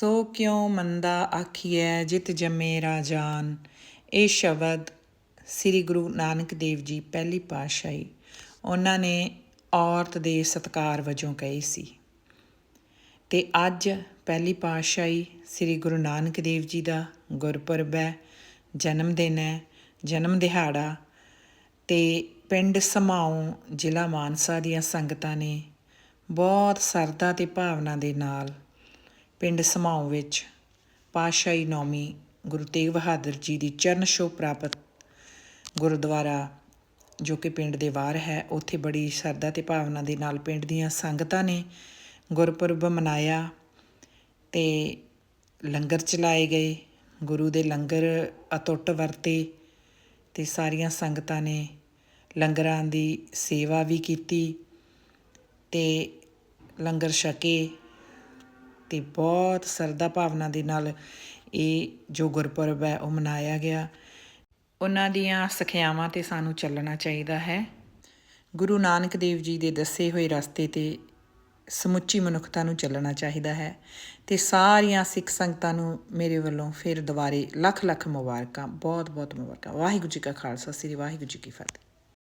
ਸੋ ਕਿਉ ਮੰਦਾ ਆਖੀਐ, ਜਿਤ ਜੰਮੇ ਰਾਜਾਨ? ਇਹ ਸ਼ਬਦ ਸ੍ਰੀ ਗੁਰੂ ਨਾਨਕ ਦੇਵ ਜੀ ਪਹਿਲੀ ਪਾਤਸ਼ਾਹੀ ਉਹਨਾਂ ਨੇ ਔਰਤ ਦੇ ਸਤਕਾਰ ਵਜੋਂ ਕਹੀ ਸੀ। ਤੇ ਅੱਜ ਪਹਿਲੀ ਪਾਤਸ਼ਾਹੀ ਸ੍ਰੀ ਗੁਰੂ ਨਾਨਕ ਦੇਵ ਜੀ ਦਾ ਗੁਰਪੁਰਬ ਹੈ, ਜਨਮ ਦਿਨ ਹੈ, ਜਨਮ ਦਿਹਾੜਾ ਤੇ ਪਿੰਡ ਸਮਾਉ ਜ਼ਿਲ੍ਹਾ ਮਾਨਸਾ ਦੀਆਂ ਸੰਗਤਾਂ ਨੇ ਬਹੁਤ ਸਰਦਾ ਤੇ ਭਾਵਨਾ ਦੇ ਨਾਲ ਪਿੰਡ ਸਮਾਉ ਵਿੱਚ ਪਾਤਸ਼ਾਹੀ ਨੌਮੀ ਗੁਰੂ ਤੇਗ ਬਹਾਦਰ ਜੀ ਦੀ ਚਰਨ ਛੋਹ ਪ੍ਰਾਪਤ ਗੁਰਦੁਆਰਾ, ਜੋ ਕਿ ਪਿੰਡ ਦੇ ਬਾਹਰ ਹੈ, ਉੱਥੇ ਬੜੀ ਸ਼ਰਧਾ ਤੇ ਭਾਵਨਾ ਦੇ ਨਾਲ ਪਿੰਡ ਦੀਆਂ ਸੰਗਤਾਂ ਨੇ ਗੁਰਪੁਰਬ ਮਨਾਇਆ ਤੇ ਲੰਗਰ ਚਲਾਏ ਗਏ। ਗੁਰੂ ਦੇ ਲੰਗਰ ਅਟੁੱਟ ਵਰਤੇ ਤੇ ਸਾਰੀਆਂ ਸੰਗਤਾਂ ਨੇ ਲੰਗਰਾਂ ਦੀ ਸੇਵਾ ਵੀ ਕੀਤੀ ਤੇ ਲੰਗਰ ਛਕੇ। ਤੇ ਬਹੁਤ ਸਰਦਾ ਭਾਵਨਾ ਦੇ ਨਾਲ ਇਹ ਜੋ ਗੁਰਪੁਰਬ ਹੈ ਉਹ ਮਨਾਇਆ ਗਿਆ। ਉਹਨਾਂ ਦੀਆਂ ਸਿੱਖਿਆਵਾਂ ਤੇ ਸਾਨੂੰ ਚੱਲਣਾ ਚਾਹੀਦਾ ਹੈ। ਗੁਰੂ ਨਾਨਕ ਦੇਵ ਜੀ ਦੇ ਦੱਸੇ ਹੋਏ ਰਸਤੇ ਤੇ ਸਮੁੱਚੀ ਮਨੁੱਖਤਾ ਨੂੰ ਚੱਲਣਾ ਚਾਹੀਦਾ ਹੈ ਤੇ ਸਾਰੀਆਂ ਸਿੱਖ ਸੰਗਤਾਂ ਨੂੰ ਮੇਰੇ ਵੱਲੋਂ ਫਿਰ ਦੁਬਾਰੇ ਲੱਖ ਲੱਖ ਮੁਬਾਰਕਾਂ ਬਹੁਤ ਬਹੁਤ ਮੁਬਾਰਕਾਂ। ਵਾਹਿਗੁਰੂ ਜੀ ਕਾ ਖਾਲਸਾ, ਸ੍ਰੀ ਵਾਹਿਗੁਰੂ ਜੀ ਕੀ ਫਤਿਹ।